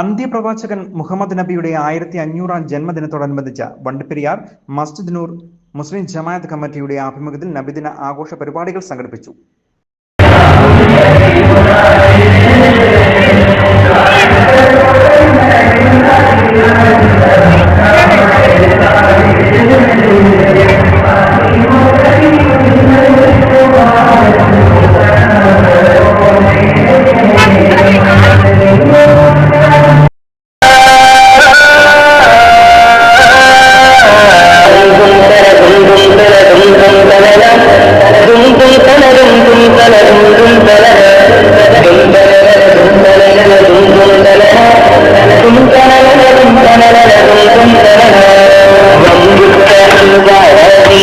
അന്ത്യപ്രവാചകൻ മുഹമ്മദ് നബിയുടെ ആയിരത്തി അഞ്ഞൂറാം ജന്മദിനത്തോടനുബന്ധിച്ച വണ്ടിപ്പെരിയാർ മസ്ജിദ് നൂർ മുസ്ലിം ജമാഅത്ത് കമ്മിറ്റിയുടെ ആഭിമുഖ്യത്തിൽ നബിദിന ആഘോഷ പരിപാടികൾ സംഘടിപ്പിച്ചു.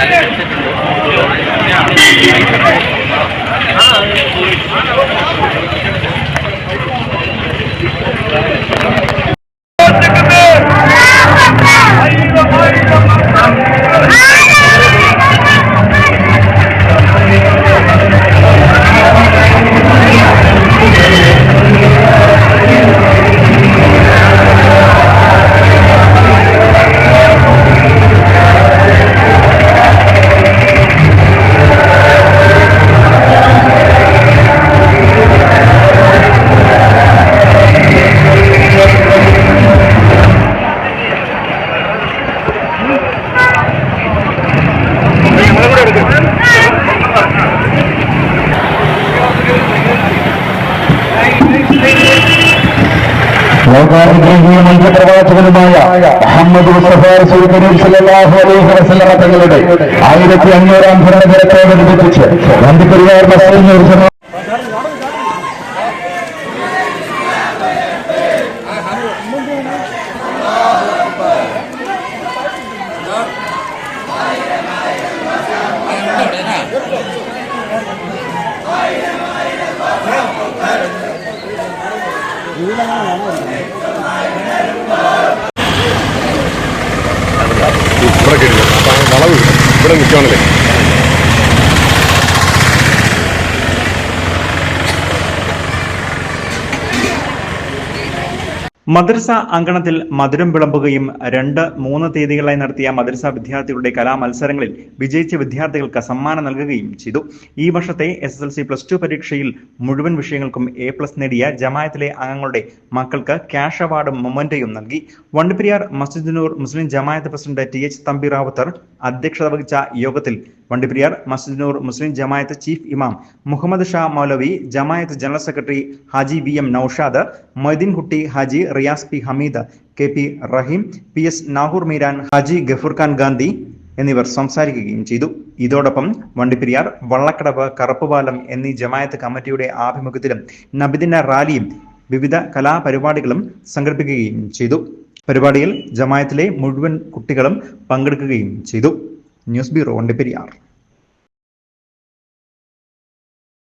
Thank you. മന്ത്രപ്രവാചകനുമായ മുഹമ്മദ് മുസ്തഫ റസൂൽ സല്ലല്ലാഹു അലൈഹി വസല്ലമ തങ്ങളുടെ ആയിരത്തി അഞ്ഞൂറാം ഭരണദിനത്തോടനുബന്ധിച്ച് വന്ദിപരിവാർ മസ്ജിദ് നിർജമ ഇവിടെ കിട്ടില്ല അപ്പോൾ വളവ് ഇവിടെ നിൽക്കുകയാണല്ലേ? മദ്രസ അങ്കണത്തിൽ മധുരം വിളമ്പുകയും രണ്ട് മൂന്ന് തീയതികളായി നടത്തിയ മദ്രസ വിദ്യാർത്ഥികളുടെ കലാമത്സരങ്ങളിൽ വിജയിച്ച വിദ്യാർത്ഥികൾക്ക് സമ്മാനം നൽകുകയും ചെയ്തു. ഈ വർഷത്തെ S S L C plus two പരീക്ഷയിൽ മുഴുവൻ വിഷയങ്ങൾക്കും എ പ്ലസ് നേടിയ ജമായത്തിലെ അംഗങ്ങളുടെ മക്കൾക്ക് ക്യാഷ് അവാർഡും മൊമന്റയും നൽകി. Vandiperiyar Masjidinoor Muslim Jamaath president T H Thampi Ravuthar അധ്യക്ഷത വഹിച്ച യോഗത്തിൽ വണ്ടിപ്പെരിയാർ മസ്ജിദിനൂർ മുസ്ലിം ജമായത്ത് ചീഫ് ഇമാം Muhammad Shah Moulavi Jamaath general secretary Haji V M Noushad Moideenkutty Haji Riyas P Hameed K P Raheem P S Nahoor Meeran Haji Gafoor Khan Gandhi എന്നിവർ സംസാരിക്കുകയും ചെയ്തു. ഇതോടൊപ്പം വണ്ടിപ്പെരിയാർ വള്ളക്കടവ് കറുപ്പുപാലം എന്നീ ജമായത്ത് കമ്മിറ്റിയുടെ ആഭിമുഖ്യത്തിലും നബിദിന റാലിയും വിവിധ കലാപരിപാടികളും സംഘടിപ്പിക്കുകയും ചെയ്തു. പരിപാടിയിൽ ജമായത്തിലെ മുഴുവൻ കുട്ടികളും പങ്കെടുക്കുകയും ചെയ്തു. News bureau Vandiperiyar.